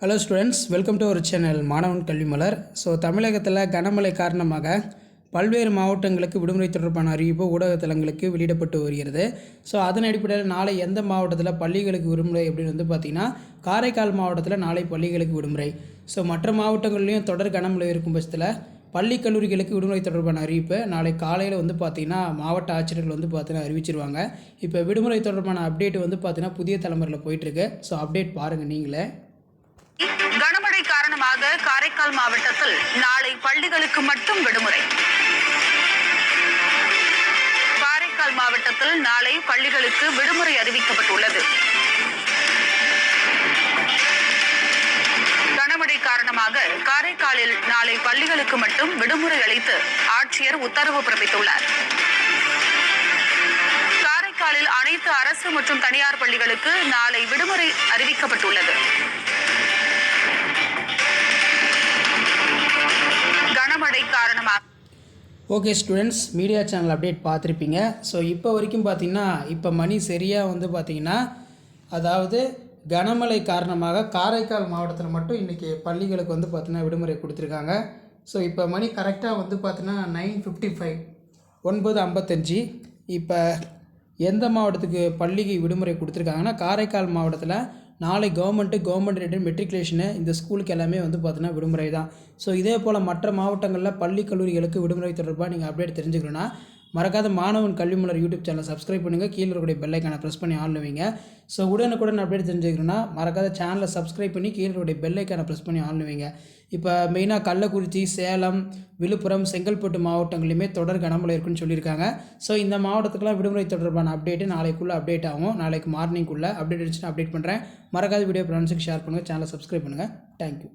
Hello students welcome to ஒரு channel மாணவன் கல்வி மலர் ஸோ தமிழகத்தில் கனமழை காரணமாக பல்வேறு மாவட்டங்களுக்கு விடுமுறை தொடர்பான அறிவிப்பு ஊடகத்தலங்களுக்கு வெளியிடப்பட்டு வருகிறது. ஸோ அதன் அடிப்படையில் நாளை எந்த மாவட்டத்தில் பள்ளிகளுக்கு விடுமுறை அப்படின்னு வந்து பார்த்திங்கன்னா காரைக்கால் மாவட்டத்தில் நாளை பள்ளிகளுக்கு விடுமுறை. ஸோ மற்ற மாவட்டங்கள்லேயும் தொடர் கனமழை இருக்கும் பட்சத்தில் பள்ளி கல்லூரிகளுக்கு விடுமுறை தொடர்பான அறிவிப்பு நாளை காலையில் வந்து பார்த்திங்கன்னா மாவட்ட ஆட்சியர்கள் வந்து பார்த்தீங்கன்னா அறிவிச்சிருவாங்க. இப்போ விடுமுறை தொடர்பான அப்டேட் வந்து பார்த்திங்கன்னா புதிய தலைமுறையில் போயிட்டுருக்கு ஸோ அப்டேட் பாருங்கள் நீங்களே. கனமழை காரணமாக காரைக்கால் மாவட்டத்தில் நாளை பள்ளிகளுக்கு மட்டும் விடுமுறை. காரைக்கால் மாவட்டத்தில் நாளை பள்ளிகளுக்கு விடுமுறை அறிவிக்கப்பட்டுள்ளது. கனமழை காரணமாக காரைக்காலில் நாளை பள்ளிகளுக்கு மட்டும் விடுமுறை அளித்து ஆட்சியர் உத்தரவு பிறப்பித்துள்ளார். காரைக்காலில் அனைத்து அரசு மற்றும் தனியார் பள்ளிகளுக்கு நாளை விடுமுறை அறிவிக்கப்பட்டுள்ளது. காரணமாக. Okay students media channel update பார்த்துருப்பீங்க. ஸோ இப்போ வரைக்கும் பார்த்தீங்கன்னா இப்போ மணி சரியாக வந்து பார்த்தீங்கன்னா அதாவது கனமழை காரணமாக காரைக்கால் மாவட்டத்தில் மட்டும் இன்றைக்கி பள்ளிகளுக்கு வந்து பார்த்தீங்கன்னா விடுமுறை கொடுத்துருக்காங்க. ஸோ இப்போ மணி கரெக்டாக வந்து பார்த்தீங்கன்னா நைன் ஃபிஃப்டி ஃபைவ் ஒன்பது ஐம்பத்தஞ்சு. இப்போ எந்த மாவட்டத்துக்கு பள்ளிக்கு விடுமுறை கொடுத்துருக்காங்கன்னா காரைக்கால் மாவட்டத்தில் நாளை கவர்மெண்ட்டு கவர்மெண்ட் ரேட்டட் மெட்ரிகுலேஷனு இந்த ஸ்கூலுக்கு எல்லாமே வந்து பார்த்தீங்கன்னா விடுமுறை தான். ஸோ இதே போல் மற்ற மாவட்டங்களில் பள்ளி கல்லூரிகளுக்கு விடுமுறை தொடர்பாக நீங்கள் அப்டேட் தெரிஞ்சுக்கணுன்னா மறக்காத மாணவன் கல்வி மலர் யூடியூப் சேனலை சப்ஸ்கிரைப் பண்ணுங்கள் கீழே இருக்கக்கூடிய பெல்லைக்கான ப்ரெஸ் பண்ணி ஆன் வைங்க. ஸோ உடனுக்குடன் அப்டேட் தெரிஞ்சுக்கணும்னா மறக்காத சேனலை சப்ஸ்கிரைப் பண்ணி கீழே இருக்கக்கூடிய பெல்லைக்கான ப்ரெஸ் பண்ணி ஆன் வைங்க. இப்போ மெயினாக கள்ளக்குறிச்சி சேலம் விழுப்புரம் செங்கல்பட்டு மாவட்டங்களையுமே தொடர் கனமழை இருக்குன்னு சொல்லியிருக்காங்க. ஸோ இந்த மாவட்டத்துக்குலாம் விடுமுறை தொடர்பான அப்டேட்டு நாளைக்குள்ளே அப்டேட் ஆகும். நாளைக்கு மார்னிங்குள்ளே அப்டேட் இருந்துச்சுன்னா அப்டேட் பண்ணுறேன் மறக்காத வீடியோ ஃப்ரெண்ட்ஸுக்கு ஷேர் பண்ணுங்கள் சேனலை சப்ஸ்கிரைப் பண்ணுங்கள் தேங்க்யூ